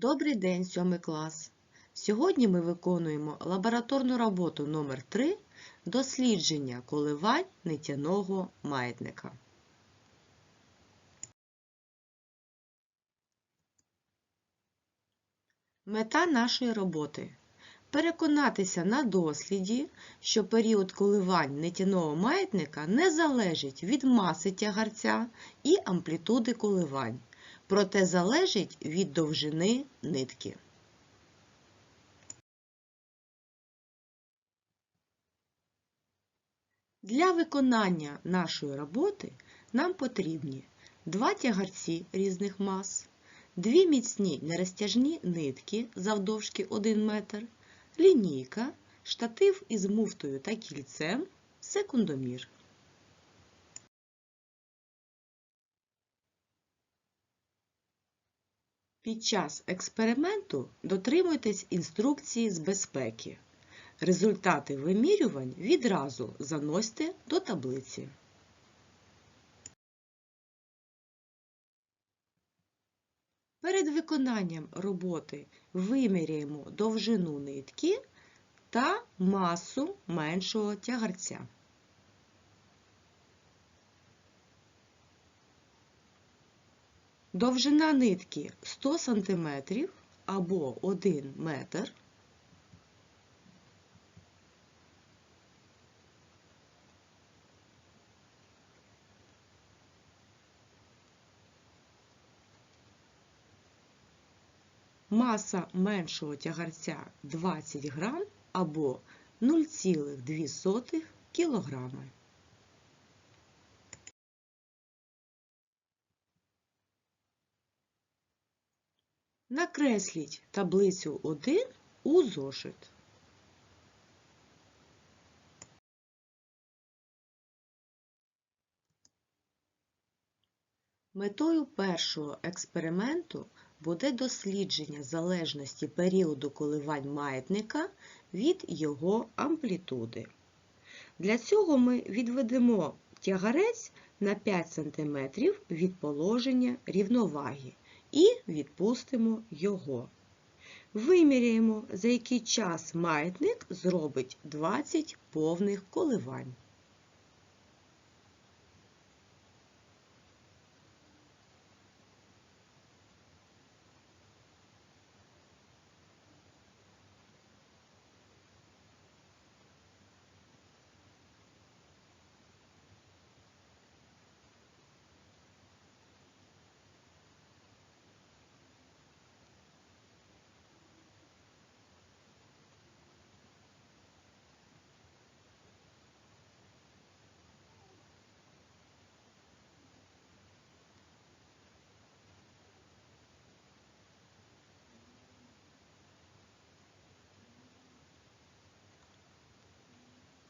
Добрий день, сьомий клас! Сьогодні ми виконуємо лабораторну роботу номер 3 дослідження коливань нитяного маятника. Мета нашої роботи переконатися на досліді, що період коливань нитяного маятника не залежить від маси тягарця і амплітуди коливань, проте залежить від довжини нитки. Для виконання нашої роботи нам потрібні два тягарці різних мас, дві міцні нерозтяжні нитки завдовжки 1 метр, лінійка, штатив із муфтою та кільцем, секундомір. Під час експерименту дотримуйтесь інструкції з безпеки. Результати вимірювань відразу заносьте до таблиці. Перед виконанням роботи виміряємо довжину нитки та масу меншого тягарця. Довжина нитки 100 см або 1 метр. Маса меншого тягарця 20 грам або 0,2 кілограми. Накресліть таблицю 1 у зошит. Метою першого експерименту буде дослідження залежності періоду коливань маятника від його амплітуди. Для цього ми відведемо тягарець на 5 см від положення рівноваги і відпустимо його. Виміряємо, за який час маятник зробить 20 повних коливань.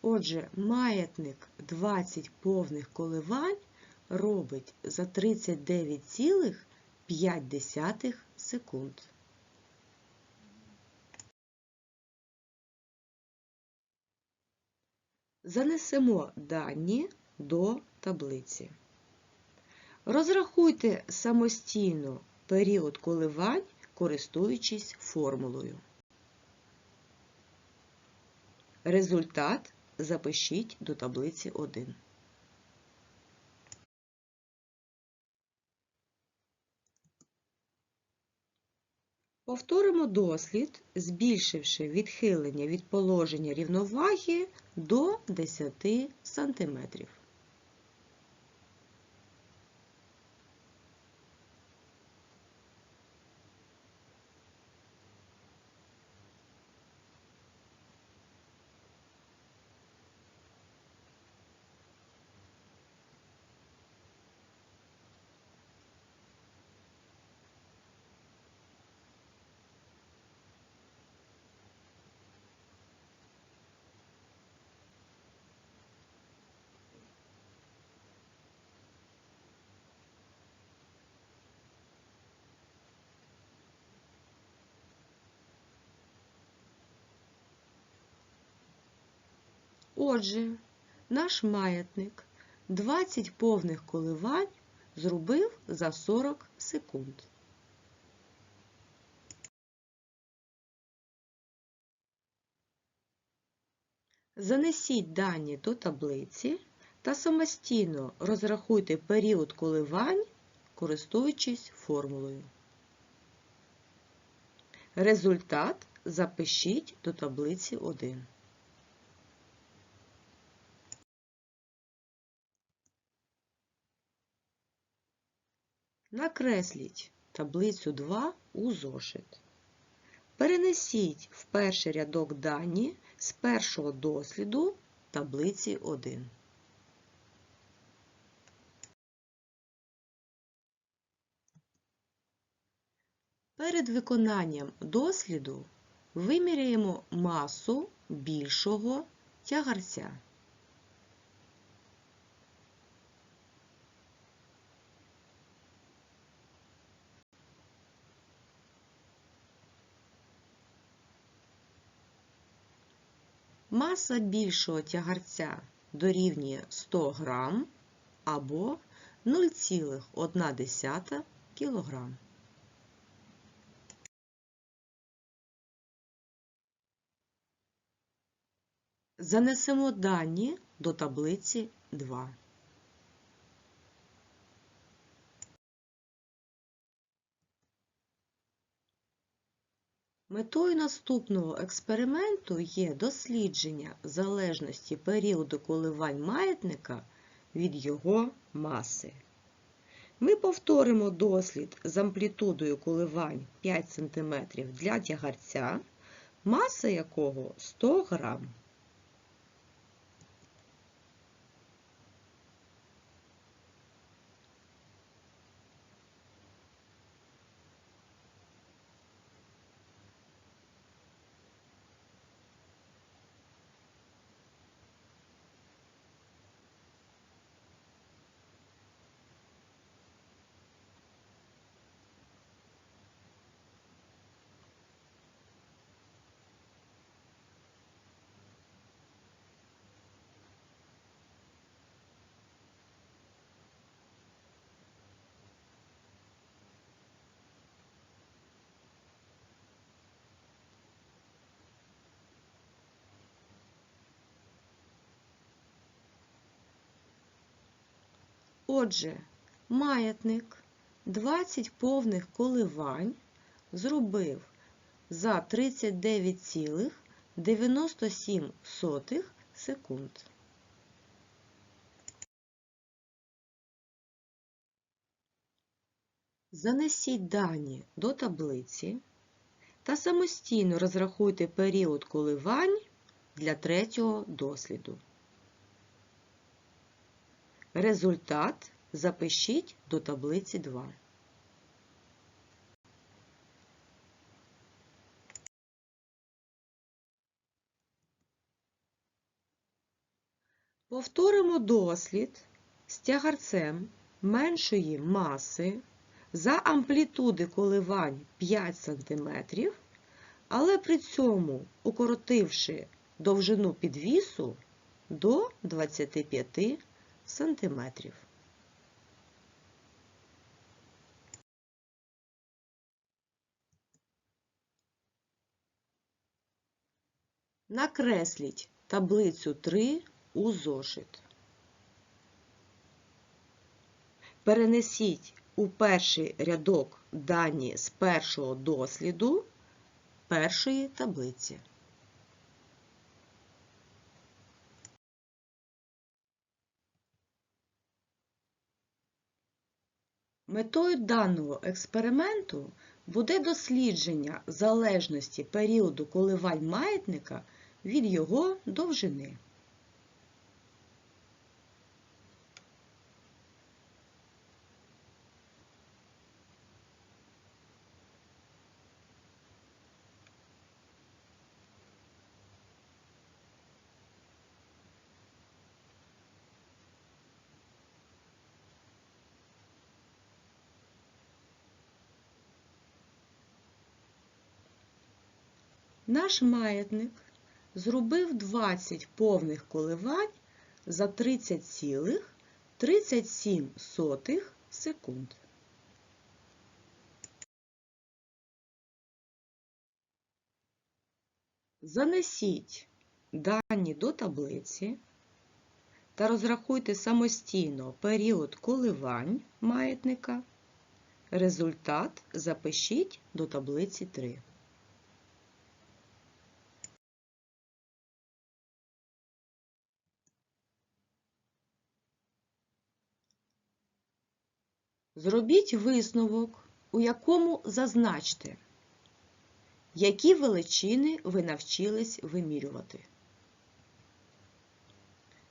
Отже, маятник 20 повних коливань робить за 39,5 секунд. Занесемо дані до таблиці. Розрахуйте самостійно період коливань, користуючись формулою. Результат запишіть до таблиці 1. Повторимо дослід, збільшивши відхилення від положення рівноваги до 10 см. Отже, наш маятник 20 повних коливань зробив за 40 секунд. Занесіть дані до таблиці та самостійно розрахуйте період коливань, користуючись формулою. Результат запишіть до таблиці 1. Накресліть таблицю 2 у зошит. Перенесіть в перший рядок дані з першого досліду таблиці 1. Перед виконанням досліду виміряємо масу більшого тягарця. Маса більшого тягарця дорівнює 100 грам або 0,1 кг. Занесемо дані до таблиці 2. Метою наступного експерименту є дослідження залежності періоду коливань маятника від його маси. Ми повторимо дослід з амплітудою коливань 5 см для тягарця, маса якого 100 грам. Отже, маятник 20 повних коливань зробив за 39,97 секунд. Занесіть дані до таблиці та самостійно розрахуйте період коливань для третього досліду. Результат запишіть до таблиці 2. Повторимо дослід з тягарцем меншої маси за амплітуди коливань 5 см, але при цьому укоротивши довжину підвісу до 25 сантиметрів. Накресліть таблицю 3 у зошит. Перенесіть у перший рядок дані з першого досліду першої таблиці. Метою даного експерименту буде дослідження залежності періоду коливань маятника від його довжини. Наш маятник зробив 20 повних коливань за 30,37 секунд. Занесіть дані до таблиці та розрахуйте самостійно період коливань маятника. Результат запишіть до таблиці 3. Зробіть висновок, у якому зазначте, які величини ви навчились вимірювати.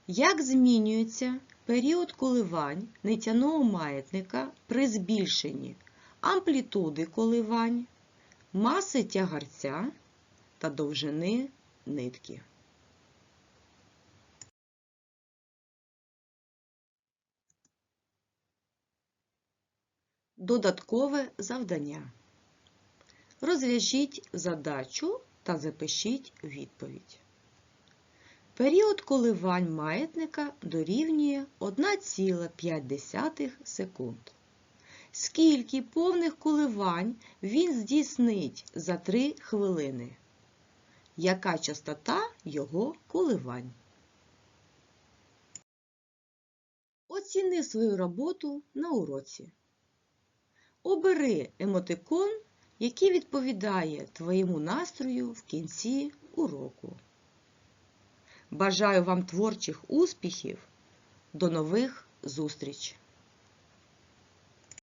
Як змінюється період коливань нитяного маятника при збільшенні амплітуди коливань, маси тягарця та довжини нитки? Додаткове завдання. Розв'яжіть задачу та запишіть відповідь. Період коливань маятника дорівнює 1,5 секунд. Скільки повних коливань він здійснить за 3 хвилини? Яка частота його коливань? Оціни свою роботу на уроці. Обери емотикон, який відповідає твоєму настрою в кінці уроку. Бажаю вам творчих успіхів. До нових зустріч!